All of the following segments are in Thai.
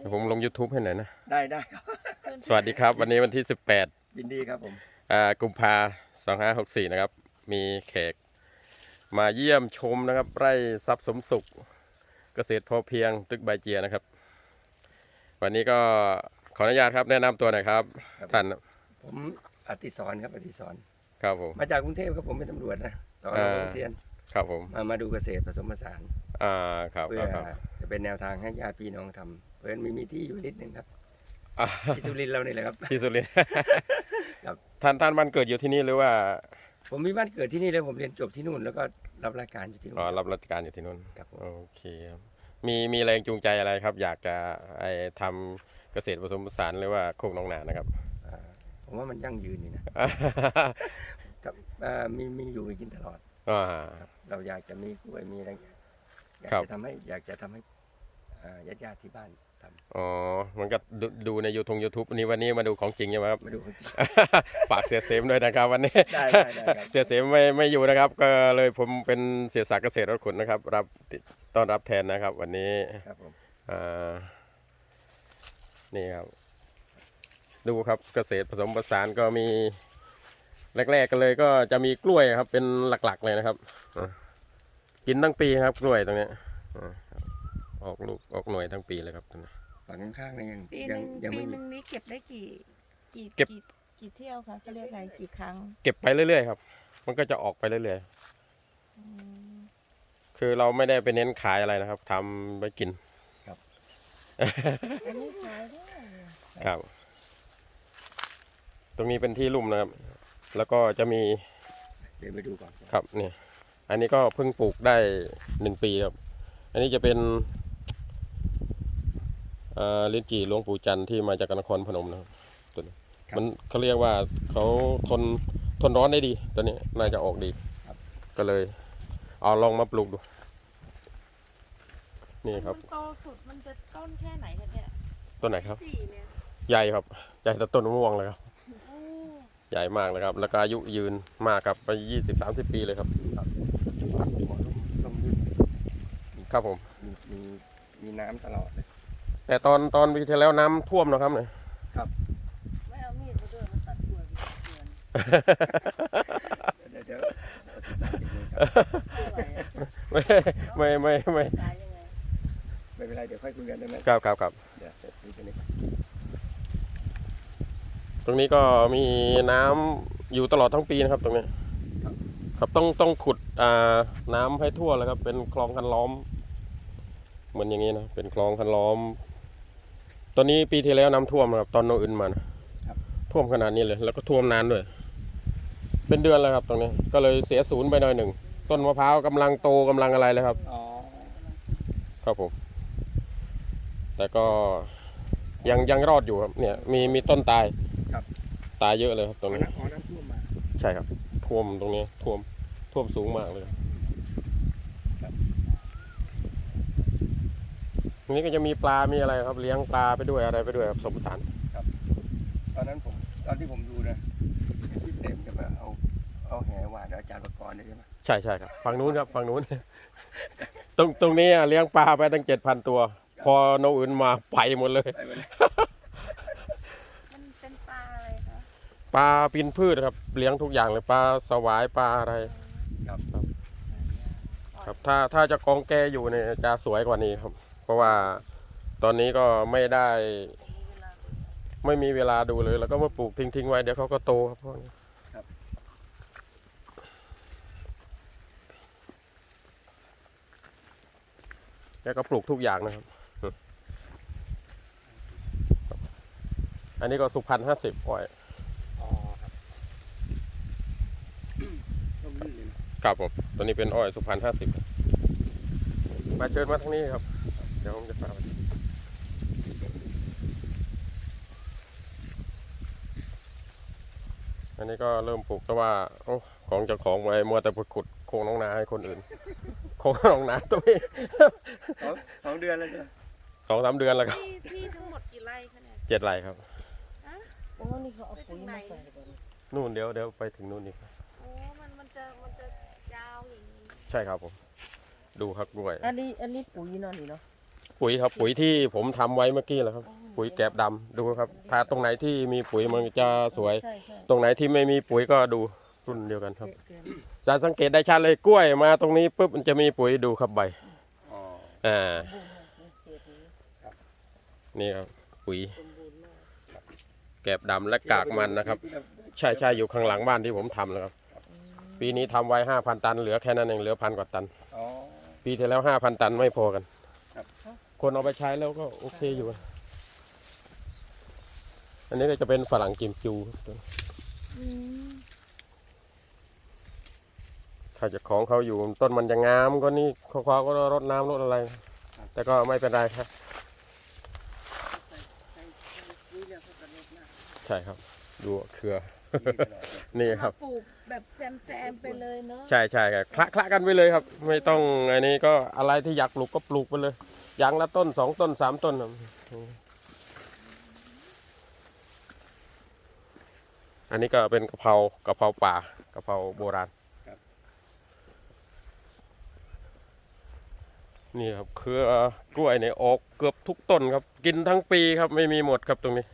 เดี๋ยวผมลง YouTube ให้หน่อยนะ ได้ได้ครับ สวัสดีครับ วันนี้วันที่18ยินดีครับผมอ่ากุมภา2564 นะครับ มีแขกมาเยี่ยมชมนะครับ ไร่ทรัพย์สมสุข เกษตรพอเพียงตึกใบเจียนะครับ วันนี้ก็ขออนุญาตครับแนะนำตัวหน่อยครับท่านผมอติศรครับอติศรครับผม มาจากกรุงเทพครับผมเป็นตำรวจนะสอนอ่าโรงเรียนครับผมมามาดูเกษตรผสมผสานอ่าครับเพื่คอรับครับจะเป็นแนวทางให้ญาติพี่น้องทำ เพราะฉะนั้นมีมีที่อยู่นิดนึงครับอ่าที่สุรินทร์เรานี่แหละครับ ที่สุรินทร์ครับ ท่านท่านบ้านเกิดอยู่ที่นี่หรือว่าผมมีบ้านเกิดที่นี่เลยผมเรียนจบที่นู่นแล้วก็รับราชการอยู่ที่นู่น อ๋อรับราชการอยู่ที่นู่นครับผม โอเคครับมีมีแรงจูงใจอะไรครับ อยากจะไอทำเกษตรผสมผสานหรือว่าโคกหน้องนานะครับ อ่าผมว่ามันยั่งยืนนี่นะกับอ่ามีมีอยู่มีกินตลอดอ่า ครับ เราอยากจะมีกล้วยมีอะไรอย่างเงี้ยอยากครับ จะทำให้อยากจะทำให้ญาติญาติๆที่บ้าน ทำอ๋อมันก็ดูดูในยูทงยูทูบนี้วันนี้มาดูของจริงใช่ไหมครับมาดูคนจริง ฝากเสียเสมด้วยนะครับวันนี้ ได้ได้ได้ครับ เสียเสมไม่ไม่อยู่นะครับ ก็เลยผมเป็นเสียศักดิ์เกษตรรถขุนนะครับ รับต้อนรับแทนนะครับ วันนี้ครับผมอ่านี่ครับ ดูครับเกษตรผสมผสานก็มีแรกๆกันเลยก็จะมีกล้วยครับ เป็นหลักๆเลยนะครับอ่ากินทั้งปีครับกล้วยตรงเนี้ยอ่าครับ ออกลูกออกหน่วยทั้งปีเลยครับตรงนี้ฝั่งข้างๆนี่ยังปีหยันึ่งงยังปีไม่หมีนึ่งนี้เก็บได้กี่ กี่เก็บกี่กี่เที่ยวคะเขาเรียกอะไรกี่ครั้งเก็บไปเรื่อยๆครับ มันก็จะออกไปเรื่อยอืมๆ คือเราไม่ได้ไปเน้นขายอะไรนะครับทำไว้กิน อันนี้ขายได้ครับ ตรงนี้เป็นที่ลุ่มนะครับ แล้วก็จะมีเดี๋ยวไปดูก่อนครับเนี่ย อันนี้ก็เพิ่งปลูกได้หนึ่งปีครับ อันนี้จะเป็นเอ่อ ลิ้นจี่หลวงปู่จันทร์ที่มาจากนครพนมนะครับตัวนี้มันเขาเรียกว่าเขาทนทนร้อนได้ดีตัวนี้น่าจะออกดีก็เลย เอาลองมาปลูกดู นี่ครับ มันโตสุดมันจะต้นแค่ไหนคะเนี่ยต้นไหนครับ สี่เนี่ยใหญ่ครับ ใหญ่แต่ต้นมะม่วงเลยครับ โอ้ใหญ่มากเลยครับ แล้วก็อายุยืนมากครับไปยี่สิบสามสิบปีเลยครับเหมาะร่มร่มรื่นครับผม มีมีมีน้ำตลอดเลย แต่ตอนตอนปีที่แล้วน้ำท่วมนะครับเนี่ย ไม่เอามีดมาด้วยมันตัดตัวเดือนเดี๋ยวเดี๋ยวไม่ไม่ไม่ไม่ตายยังไงไม่เป็นไรเดี๋ยวค่อยคุยกันได้ไหมครับครับครับเดี๋ยวเดี๋ยวดูกันนี้ตรงนี้ก็มีน้ำอยู่ตลอดทั้งปีนะครับ ตรงนี้ครับต้องต้องขุดอ่าน้ำให้ทั่วเลยครับ เป็นคลองคันล้อม เหมือนอย่างนี้นะเป็นคลองคันล้อมต อนนี้ปีที่แล้วน้ำท่วมนะครับตอนโนอื่นมานะท่วมขนาดนี้เลย แล้วก็ท่วมนานด้วย เป็นเดือนแล้วครับตรงนี้ ก็เลยเสียศูนย์ไปหน่อยหนึ่ง ต้นมะพร้าวกำลังโตกำลังอะไรเลยครับอ๋อครับผม แต่ก็ยังยังรอดอยู่ครับ เนี่ย มีมีต้นตายครับตายเยอะเลยครับตรงอ๋อนี้น้ำอ๋อน้ำท่วมมาใช่ครับท่วมตรงนี้ท่วมท่วมสูงมากเลย รงนี้ก็จะมีปลา มีอะไรครับ เลี้ยงปลาไปด้วยอะไรไปด้วยครับสมผสานตอนนั้นผมตอนที่ผมดูนะพี่เสมจะมาเอาเอาแหหวานอาจารย์ประกรณ์ด้วยใช่ไหมใช่ใช่ครับฝั่งนู้นครับฝั่งนู้น ตรงตรงนี้อะเลี้ยงปลาไปตั้งเจ็ดพันตัว พอโนอื่นมาไปหมดเลย ไปไปเลยมันเป็นปลาอะไรคะปลาปีนพืชครับ เลี้ยงทุกอย่างเลยปลาสวายปลาอะไร ครับ ครับ ถ้าถ้าจะกองแกอยู่เนี่ยจะสวยกว่านี้ครับเพ ราะว่าตอนนี้ก็ไม่ได้มีเวลาไม่มีเวลาดูเลย แล้วก็มาปลูกทิ้งทิ้งๆไว้เดี๋ยวเขาก็โตครับพวกนี้แกก็ปลูกทุกอย่างนะครับอืมครับอันนี้ก็สุพรรณห้าสิบอ้อยอ๋อครับร่มรื่นเลยนะครับผมตัวนี้เป็นอ้อยสุพรรณห้าสิบ มาเชิญมาทางนี้ครับ เดี๋ยวผมจะพาไปอันนี้ก็เริ่มปลูกแต่ว่าโอ้ของเจ้าของไว้มัวแต่ไปขุดโครงน้องนาให้คนอื่น โครงน้องนาตัวเองสองสองเดือนแล้วจ้ะสองสามเดือนแล้วครับที่ที่ทั้งหมดกี่ไร่คะเนี่ยเจ็ดไรครับโอ้นี่เขาเอาปุ๋ยมาใส่ก่อนนู่นเดี๋ยวเดี๋ยวไปถึงนู่นอีกโอ้มันมันจะมันจะยาวอย่างนี้ใช่ครับผม ดูครับกล้วย อันนี้อันนี้ปุ๋ยเนาะนี่เนาะ ปุ๋ยครับปุ๋ยที่ผมทำไว้เมื่อกี้แหละครับ ปุ๋ยแกบดำดูครับถ้าตรงไหนที่มีปุ๋ยมันจะสวยใช่ใช่ตรงไหนที่ไม่มีปุ๋ยก็ดูรุ่นเดียวกันครับเกินจะสังเกตได้ชัดเลยกล้วยมาตรงนี้ปุ๊บมันจะมีปุ๋ยดูครับใบอ๋ออ่าบูมเกิดนี้นี่ครับปุ๋ยสมบูรณ์มากแกบดำและกากมันนะครับที่เาใช่ใช่อยู่ข้างหลังบ้านที่ผมทำแล้วครับ ปีนี้ทำไว้ห้าพันตันเหลือแค่นั้นเองเหลือพันกว่าตันอ๋อปีที่แล้วห้าพันตันไม่พอกัน ครับคนเอาไปใช้แล้วก็โอเคอยู่ อันนี้ก็จะเป็นฝรั่งกิมจูครับถ้าเจะของเขาอยู่ต้นมันจะงามก็นี่เขาเขาก็รดน้ำรดอะไร แต่ก็ไม่เป็นไรครับใส่ใส่ปุ๋ยแล้วเขาก็ลดน้ำใช่ครับ ดูเครือดีไปหน่อย นี่ครับ ปลูกแบบแซมๆไปเลยเนาะใช่ใช่ครับคละคละกันไปเลยครับ ไม่ต้องอันนี้ก็อะไรที่อยากปลูกก็ปลูกไปเลยอย่างละต้นสองต้นสามต้นครับอันนี้ก็เป็นกะเพรากะเพราป่ากะเพราโบราณนี่ครับเครือกล้วยเนี่ยออกเกือบทุกต้นครับ กินทั้งปีครับไม่มีหมดครับตรงนี้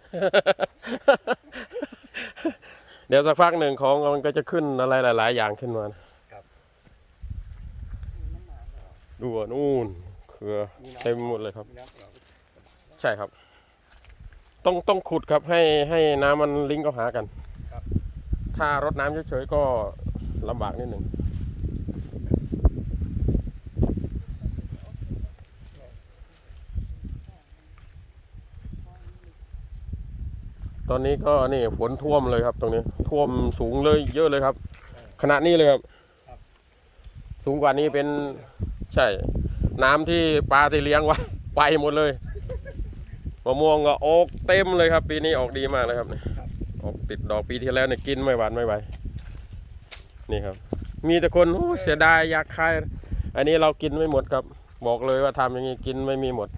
เดี๋ยวสักพักหนึ่งของมันก็จะขึ้นอะไรหลาย ๆ อย่างขึ้นมานะดูอะนู่นเครือเต็มหมดเลยครับมีน้ำเปล่าใช่ครับ ต้องต้องขุดครับให้ให้น้ำมันลิงก์เข้าหากัน ครับ ถ้ารดน้ำเฉยๆก็ลำบากนิดหนึ่ง ตอนนี้ก็นี่ฝนท่วมเลยครับ ตรงนี้ ท่วมสูงเลยเยอะเลยครับขณะนี้เลยครับ สูงกว่านี้เป็นใช่ น้ำที่ปลาที่เลี้ยงไว้ไปหมดเลยมะม่วงก็ออกเต็มเลยครับ ปีนี้ออกดีมากเลยครับออกติดดอกปีที่แล้วเนี่ยกินไม่หวานไม่ไหวนี่ครับ มีแต่คนโอ้เสียดายอยากขายอันนี้เรากินไม่หมดครับ บอกเลยว่าทำอย่างนี้กินไม่มีหมด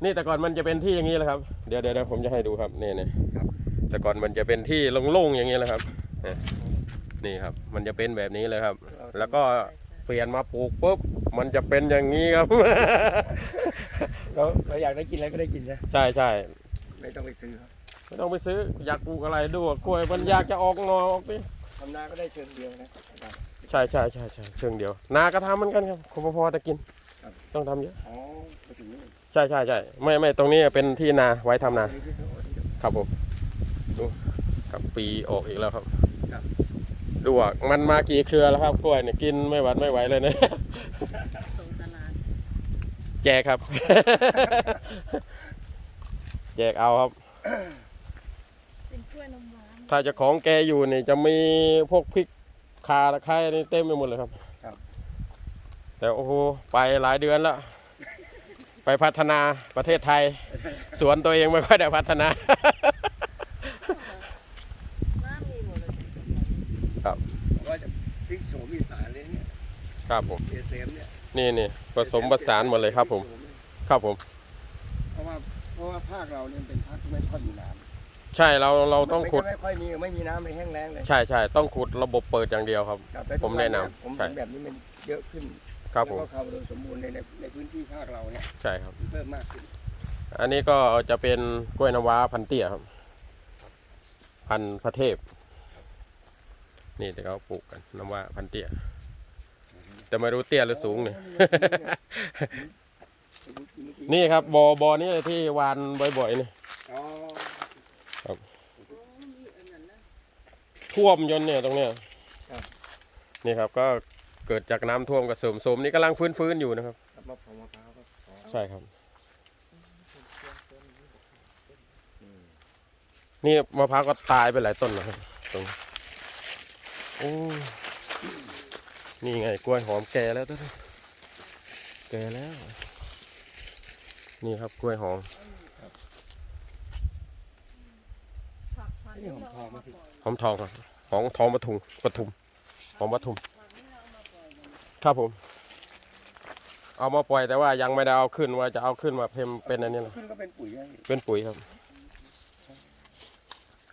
นนี้ที่นี่แต่ก่อนมันจะเป็นที่อย่างนี้แหละครับ เดี๋ยวเดี๋ยวเดี๋ยวผมจะให้ดูครับนี่นี่ครับแต่ก่อนมันจะเป็นที่โล่งๆอย่างนี้แหละครับเนี่ยนี่ครับ มันจะเป็นแบบนี้เลยครับ แล้วก็เปลี่ยนมาปลูกปุ๊บมันจะเป็นอย่างนี้ครับ เราเราอยากได้กินอะไรก็ได้กินนะใช่ใช่ไม่ต้องไปซื้อครับไม่ต้องไปซื้ออยากปลูกอะไรดูอะกล้วยมันอยากจะออกงอออกไปทำนาก็ได้เชิงเดียวนะอาจารย์ใช่ใช่ใช่ใช่เชิงเดียว นาก็ทำเหมือนกันครับคงพอจะกินครับต้องทำเยอะอ๋อไปถึงนี่ ใช่ใช่ใช่ไม่ไม่ตรงนี้เป็นที่นาไว้ทำนานี่คือเขาบอกที่ครับผมดูครับปีออกอีกแล้วครับครับดูอะมันมากี่เครือแล้วครับกล้วยเนี่ยกินไม่หวัดไม่ไหวเลยนะส่งตลาดแจกครับ แจกเอาครับเป็นกล้วยนมหวานถ้าเจะของแกอยู่นี่จะมีพวกพริกคาตะไคร้นี่เต็มไปหมดเลยครับครับแต่โอ้โหไปหลายเดือนแล้ว ไปพัฒนาประเทศไทย สวนตัวเองไม่ค่อยได้พัฒนาน้ำมีหมดเลยบอกว่าจะพริกโสมอีสานเลยเนี่ยครับผมเอเซมเนี่ยนี่นี่ผสมผสานหมดเลยครับผมพกโสเนี่ยครับผม เพราะว่าเพราะว่าภาคเราเนี่ยเป็นภาคที่ไม่ค่อยมีน้ำใช่เราเราต้องขุดไม่ค่อยมีไม่มีน้ำเลยแห้งแล้งเลยใช่ใช่ต้องขุดระบบเปิดอย่างเดียวครับครับและทุกผมแนะนำวัผมใช่เห็นแบบนี้มันเยอะขึ้น ครับผมแล้วก็ความอุดมสมบูรณ์ในในในพื้นที่ภาคเราเนี่ยใช่ครับเพิ่มมากขึ้นอันนี้ก็จะเป็นกล้วยน้ำว้าพันเตี้ยครับ พันธุ์พระเทพ นี่แต่เขาปลูกกันน้ำว้าพันเตี้ยแต่ไม่รู้เตี้ยหรือสูงเนี่ย นี่ครับบอบอนี่เลยที่วานบ่อยๆนี่อ๋อท่วมจนเนี่ยตรงเนี้ยนี่ครับก็ เกิดจากน้ำท่วมกับเสริมโสมนี่กำลังฟื้นๆอยู่นะครับครับมะพร้าวมะพร้าวครับอ๋อใช่ครับ นี่มะพร้าวก็ตายไปหลายต้นนะครับตรงนี้โอ้นี่ไงกล้วยหอมแก่แล้วต้นนี้แก่แล้ว นี่ครับกล้วยหอมผักผักนี่หอมทองมาสิหอมทองครับของทองปทุมปทุมหอมปทุม ครับผม เอามาปล่อยแต่ว่ายังไม่ได้เอาขึ้นว่าจะเอาขึ้นมาเพิ่มเป็นอันนี้นะขึ้นก็เป็นปุ๋ยให้เป็นปุ๋ยครับ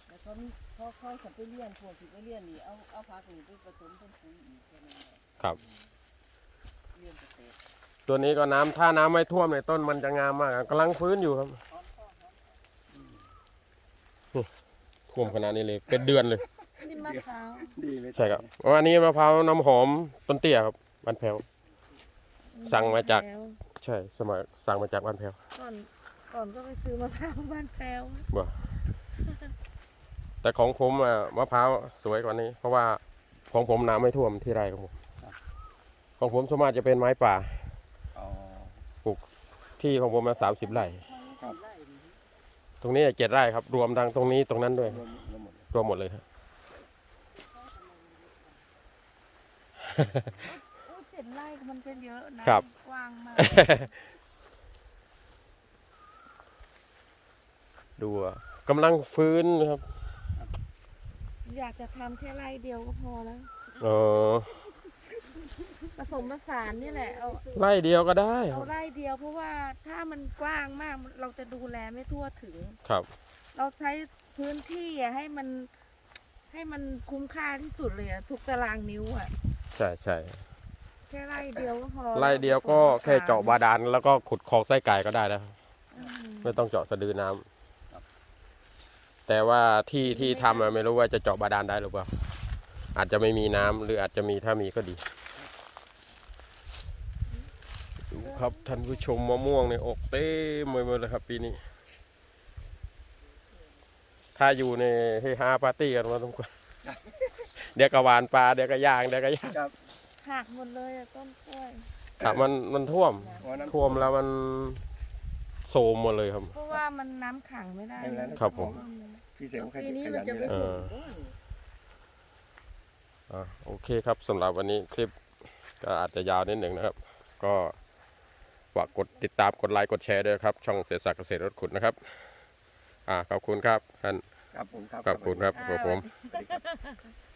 แล้วเขามีเขาเขาจะไปเลี้ยงพวกที่ไปเลี้ยงนี่เอาเอาผักนี่ไปผสมเป็นปุ๋ยอีกแค่นั้นแหละครับตัวนี้ก็น้ำถ้าน้ำไม่ท่วมเนี่ยต้นมันจะงามมากครับกำลังฟื้นอยู่ครับนี่ท่วมขนาดนี้เลย เป็นเดือนเลย นี่มะพร้าว ดีเลยใช่ครับเพราะอันนี้มะพร้าวน้ำหอมต้นเตี้ยครับ บ้านแพ้วสั่งมาจาก แล้วใช่สมัยสั่งมาจากบ้านแพ้วก่อนก่อนก็ไปซื้อมะพร้าวบ้านแพรวบ่แต่ของผมอะมะพร้าวสวยกว่านี้ เพราะว่าของผมน้ำไม่ท่วมที่ไรของผมของผมสวนมากจะเป็นไม้ป่า อ๋อ ที่ของผมมาสามสิบไร่ ครับ ตรงนี้เจ็ดไร่ครับ รวมทั้งตรงนี้ตรงนั้นด้วย รวมรวมหมดเลยรวมหมดเลยครับโอ้เจ็ด ไร่มันเป็นเยอะนะครับ กว้างมากดูอะกำลังฟื้นนะครับอยากจะทำแค่ไร่เดียวก็พอแล้วเออผสมผสานนี่แหละเอาไร่เดียวก็ได้คเอารับไร่เดียวเพราะว่าถ้ามันกว้างมากเราจะดูแลไม่ทั่วถึง ครับ เราใช้พื้นที่อะให้มันให้มันคุ้มค่าที่สุดเลยอะทุกตารางนิ้วอะใช่ใช่ แค่ไร่เดียวก็พอไร่เดียวก็แค่เจาะบาดาลแล้วก็ขุดคลองไส้ไก่ก็ได้แล้วอืมไม่ต้องเจาะสะดือน้ำแต่ว่าที่ที่ทำอะไม่รู้ว่าจะเจาะบาดาลได้หรือเปล่า อาจจะไม่มีน้ำหรืออาจจะมีถ้ามีก็ดีดูครับท่านผู้ชมมะม่วงเนี่ยออกเต็มไปหมดเลยครับปีนี้ ถ้าอยู่ในเฮฮาปาร์ตี้กันมาทุกคน เดี๋ยวก็หวานปลาเดี๋ยวก็ย่างเดี๋ยวก็ย่าง ครับ หักหมดเลยอะต้นกล้วย ครับมันมันท่วมวันนั้นท่วมแล้วมันโซมหมดเลยครับ เพราะว่ามันน้ำขังไม่ได้ไม่เป็นไรครับผม พี่เสมขปียันนี้ขมัยันนจะอยู่ไม่แล้วเอถึงออะโอเคครับสำหรับวันนี้คลิปก็อาจจะยาวนิดหนึ่งนะครับ ก็ฝากกดติดตามกดไลค์กดแชร์ด้วยครับ ช่องเสียศักดิ์เกษตรรถขุดนะครับ อ่าขอบคุณครับท่านครับผมครับ ขอบคุณครับอ่าครับผม สวัสดีครับ